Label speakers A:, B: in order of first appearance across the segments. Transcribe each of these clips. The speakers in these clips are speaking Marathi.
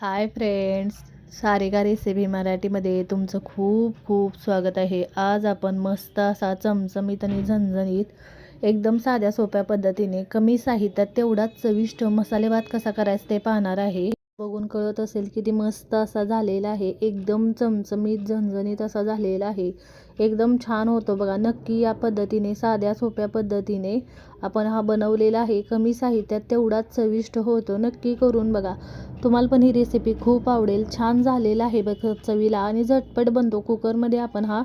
A: हाय फ्रेंड्स सारिका रेसिपी मराठीमध्ये तुमचं खूप खूप स्वागत आहे. आज आपण मस्त असा चमचमीत आणि झणझणीत एकदम साध्या सोप्या पद्धतीने कमी साहित्यात तेवढाच चविष्ट मसाले भात कसा करायचा ते पाहणार आहे. बघून कळत असेल किती मस्त असा झालेला आहे. एकदम चमचमीत झणझणीत असा झालेला आहे. एकदम छान होतो बघा. नक्की या पद्धतीने साध्या सोप्या पद्धतीने आपण हा बनवलेला आहे. कमी साहित्यात तेवढाच चविष्ट होतो. नक्की करून बघा. तुम्हाला पण ही रेसिपी खूप आवडेल. छान झालेला आहे बघ चवीला आणि झटपट बनतो. कुकरमध्ये आपण हा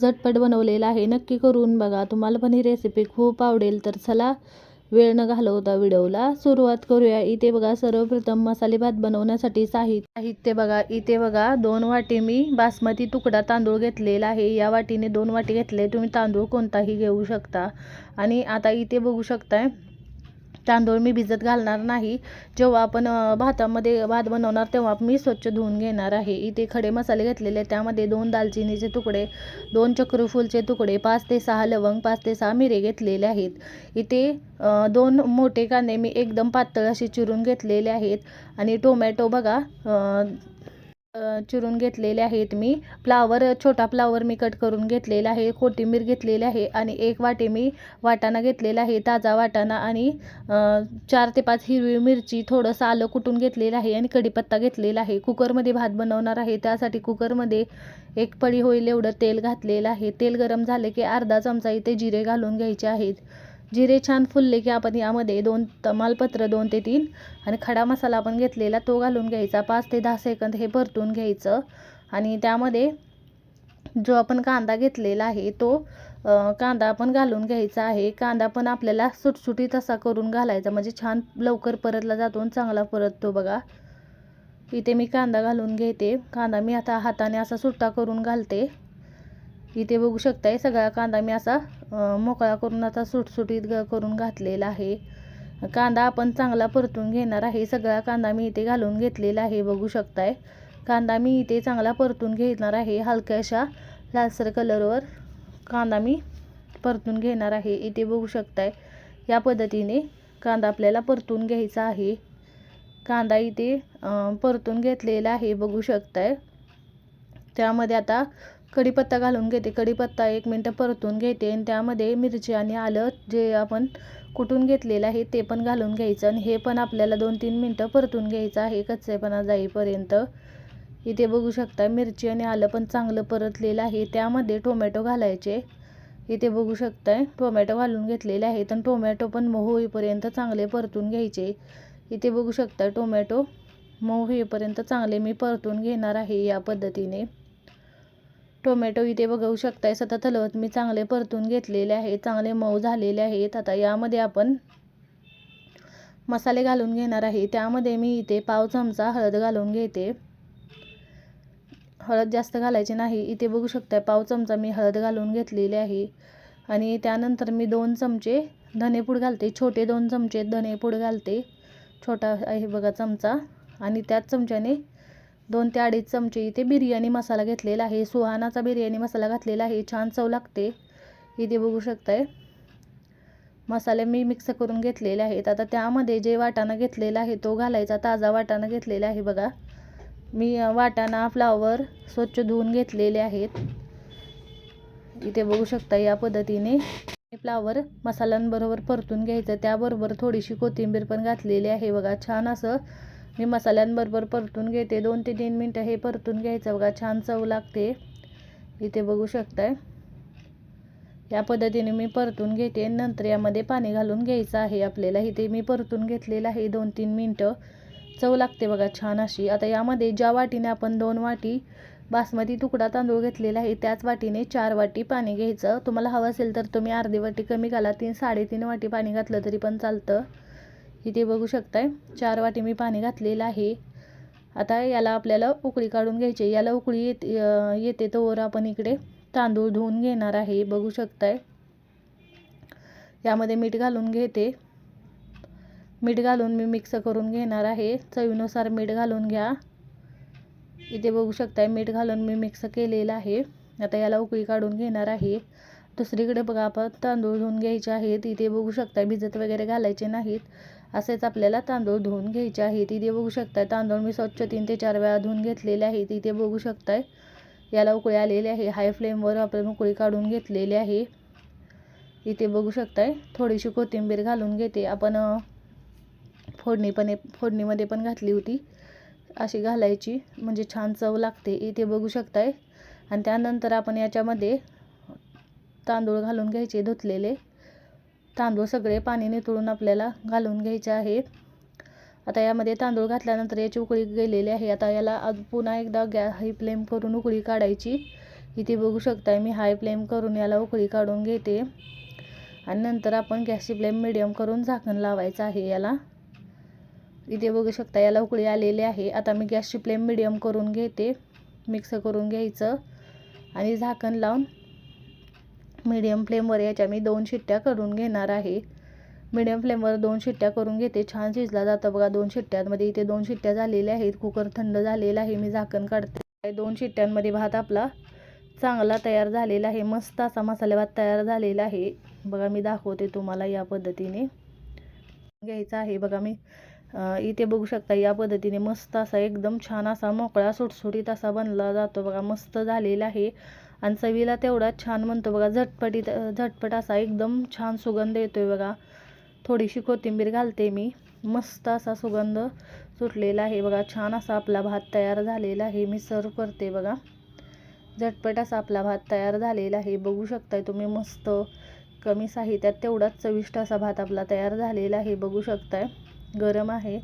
A: झटपट बनवलेला आहे. नक्की करून बघा. तुम्हाला पण ही रेसिपी खूप आवडेल. तर चला वेळ न घालवता व्हिडिओला सुरुवात करूया इथे बघा. सर्वप्रथम मसाले भात बनवण्यासाठी साहित्य साहित्य बघा. इथे बघा. दोन वाटी मी बासमती तुकडा तांदूळ घेतलेला आहे. या वाटीने दोन वाटी घेतले. तुम्ही तांदूळ कोणताही घेऊ शकता. आणि आता इथे बघू शकताय तांदूळ मी भिजत घालणार नाही. जेव्हा आपण भातामध्ये भात बनवणार तेव्हा मी स्वच्छ धुवून घेणार आहे. इथे खडे मसाले घेतलेले त्यामध्ये दोन दालचिनीचे तुकडे दोन चक्रफूलचे तुकडे पाच ते सहा लवंग पाच ते सहा मिरे घेतलेले आहेत. इथे दोन मोठे कांदे मी एकदम पातळ असे चिरून घेतलेले आहेत. आणि टोमॅटो बघा चिरून घेतलेले आहेत मी. फ्लावर छोटा फ्लावर मी कट करून घेतलेला आहे. कोथिंबीर घेतलेली आहे आणि एक वाटे मी वाटाणा घेतलेला आहे. ताजा वाटाणा आणि चार ते पाच हिरवी मिरची थोडंसं आलं कुटून घेतलेलं आहे आणि कढीपत्ता घेतलेला आहे. कुकरमध्ये भात बनवणार आहे. त्यासाठी कुकरमध्ये एक पळी होईल एवढं तेल घातलेलं आहे. तेल गरम झाले की अर्धा चमचा इथे जिरे घालून घ्यायचे आहेत. जिरे छान फुलले की आपण यामध्ये दोन तमालपत्र दोन ते तीन आणि खडा मसाला आपण घेतलेला तो घालून घ्यायचा. पाच ते दहा सेकंद हे परतून घ्यायचं आणि त्यामध्ये जो आपण कांदा घेतलेला आहे तो कांदा आपण घालून घ्यायचा आहे. कांदा पण आपल्याला सुटसुटीत असा करून घालायचा म्हणजे छान लवकर परतला जातो आणि चांगला परततो बघा. इथे मी कांदा घालून घेते. कांदा मी आता हाताने असा सुट्टा करून घालते. इथे बघू शकताय सगळा कांदा मी असा मोकळा करून आता सुटसुटीत करून घातलेला आहे. कांदा आपण चांगला परतून घेणार आहे सगळा कांदा मी इथे घालून घेतलेला आहे बघू शकताय. कांदा मी इथे चांगला परतून घेणार आहे हलक्याशा लालसर कलरवर कांदा मी परतून घेणार आहे इथे बघू शकताय. या पद्धतीने कांदा आपल्याला परतून घ्यायचा आहे. कांदा इथे परतून घेतलेला आहे बघू शकताय. त्यामध्ये आता कढीपत्ता घालून घेते. कढीपत्ता एक मिनटं परतून घेते आणि त्यामध्ये मिरची आणि आलं जे आपण कुटून घेतलेलं आहे ते पण घालून घ्यायचं आणि हे पण आपल्याला दोन तीन मिनटं परतून घ्यायचं आहे कच्चेपणा जाईपर्यंत. इथे बघू शकता मिरची आणि आलं पण चांगलं परतलेलं आहे. त्यामध्ये टोमॅटो घालायचे. इथे बघू शकताय टोमॅटो घालून घेतलेले आहेत आणि टोमॅटो पण मऊ होईपर्यंत चांगले परतून घ्यायचे. इथे बघू शकता टोमॅटो मऊ होईपर्यंत चांगले मी परतून घेणार आहे या पद्धतीने. टोमॅटो इथे बघू शकताय. सतत हलवत मी चांगले परतून घेतलेले आहे. चांगले मऊ झालेले आहेत. आता यामध्ये आपण मसाले घालून घेणार आहे. त्यामध्ये मी इथे पाव चमचा हळद घालून घेते. हळद जास्त घालायची नाही. इथे बघू शकताय पाव चमचा मी हळद घालून घेतलेली आहे. आणि त्यानंतर मी दोन चमचे धनेपूड घालते. छोटे दोन चमचे धनेपूड घालते. छोटा आहे बघा चमचा. आणि त्याच चमच्याने दोन ते अडीच चमचे इथे बिर्याणी मसाला घेतलेला आहे. सुहानाचा बिर्याणी मसाला घातलेला आहे. छान चव लागते. इथे बघू शकताय. मसाले मी मिक्स करून घेतलेले आहेत. आता त्यामध्ये जे वाटाणा घेतलेला आहे तो घालायचा. ताजा वाटाणा घेतलेला आहे बघा. मी वाटाणा फ्लावर स्वच्छ धुवून घेतलेले आहेत. इथे बघू शकता या पद्धतीने. फ्लावर मसाल्यांबरोबर परतून घ्यायचं. त्याबरोबर थोडीशी कोथिंबीर पण घातलेली आहे बघा. छान असं मी मसाल्यांबरोबर परतून घेते. दोन ते तीन मिनटं हे परतून घ्यायचं बघा. छान चव लागते. इथे बघू शकताय. या पद्धतीने मी परतून घेते. नंतर यामध्ये पाणी घालून घ्यायचं आहे आपल्याला. इथे मी परतून घेतलेलं आहे दोन तीन मिनटं. चव लागते बघा छान अशी. आता यामध्ये ज्या वाटीने आपण दोन वाटी बासमती तुकडा तांदूळ घेतलेला आहे त्याच वाटीने चार वाटी पाणी घ्यायचं. तुम्हाला हवं असेल तर तुम्ही अर्धी वाटी कमी घाला. तीन साडेतीन वाटी पाणी घातलं तरी पण चालतं. इथे बघू शकताय चार वाटी मी पाणी घातलेलं आहे. आता याला आपल्याला उकळी काढून घ्यायची याला उकळी येत येते तोवर आपण इकडे तांदूळ धुवून घेणार आहे. बघू शकताय. यामध्ये मीठ घालून घेते. मीठ घालून मी मिक्स करून घेणार आहे. चवीनुसार मीठ घालून घ्या. इथे बघू शकताय मीठ घालून मी मिक्स केलेलं आहे. आता याला उकळी काढून घेणार आहे. दुसरीकडे बघा आपण तांदूळ धुवून घ्यायचे आहेत. इथे बघू शकता भिजत वगैरे घालायचे नाहीत. असेच आपल्याला तांदूळ धुवून घ्यायचे आहेत इथे बघू शकताय तांदूळ मी स्वच्छ तीन ते चार वेळा धुवून घेतलेले आहेत इथे बघू शकताय याला उकळी आलेली आहे. हाय फ्लेमवर आपण उकळी काढून घेतलेली आहे. इथे बघू शकताय थोडीशी कोथिंबीर घालून घेते. आपण फोडणी पण फोडणीमध्ये पण घातली होती. अशी घालायची म्हणजे छान चव लागते. इथे बघू शकताय. आणि त्यानंतर आपण याच्यामध्ये तांदूळ घालून घ्यायचे धुतलेले. तांदूळ सगळे पाणी नितळून आपल्याला घालून घ्यायचे आहेत. आता यामध्ये तांदूळ घातल्यानंतर याची उकळी गेलेली आहे. आता याला पुन्हा एकदा गॅ हाय फ्लेम करून उकळी काढायची. इथे बघू शकताय मी हाय फ्लेम करून याला उकळी काढून घेते. आणि नंतर आपण गॅसची फ्लेम मिडियम करून झाकण लावायचं आहे याला. इथे बघू शकता याला उकळी आलेली आहे. आता मी गॅसची फ्लेम मिडियम करून घेते. मिक्स करून घ्यायचं. आणि झाकण लावून मीडियम फ्लेमवर याच्या मी दोन शिट्ट्या करून घेणार आहे. मीडियम फ्लेमवर दोन शिट्ट्या करून घेते. छान शिजला जातं बघा दोन शिट्ट्यांमध्ये. इथे दोन शिट्ट्या झालेल्या आहेत. कुकर थंड झालेला आहे. मी झाकण काढते. दोन शिट्ट्यांमध्ये भात आपला चांगला तयार झालेला आहे. मस्त असा मसाले भात तयार झालेला आहे. बघा मी दाखवते तुम्हाला या पद्धतीने. घ्यायचा आहे बघा मी. इथे बघू शकता या पद्धतीने मस्त असा एकदम छान असा मोकळा सुटसुटीत असा बनला जातो बघा. मस्त झालेला आहे. आणि चवीला तेवढाच छान म्हणतो बघा झटपटीत झटपट असा एकदम छान सुगंध येतो आहे बघा. थोडीशी कोथिंबीर घालते मी. मस्त असा सुगंध सुटलेला आहे बघा. छान असा आपला भात तयार झालेला आहे. मी सर्व करते बघा. झटपट असा आपला भात तयार झालेला आहे. बघू शकताय तुम्ही मस्त कमी साहित्यात तेवढाच चविष्ट असा भात आपला तयार झालेला आहे. बघू शकताय. गरम आहे.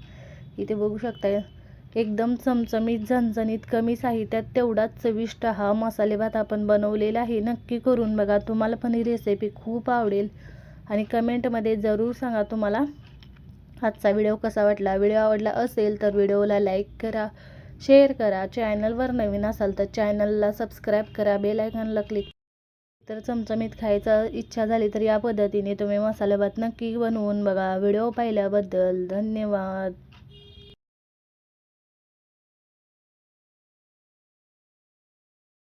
A: इथे बघू शकताय. एकदम चमचमीत झणझणीत कमी साहित्यात तेवढाच चविष्ट हा मसाले भात आपण बनवलेला आहे. नक्की करून बघा तुम्हाला पण ही रेसिपी खूप आवडेल. आणि कमेंटमध्ये जरूर सांगा तुम्हाला आजचा व्हिडिओ कसा वाटला. व्हिडिओ आवडला असेल तर व्हिडिओला लाईक करा शेअर करा. चॅनलवर नवीन असाल तर चॅनलला सबस्क्राईब करा. बेल आयकॉनला क्लिक तर चमचमीत खायचा इच्छा झाली तर या पद्धतीने तुम्ही मसाला भात नक्की बनवून बघा. व्हिडिओ पाहिल्याबद्दल धन्यवाद.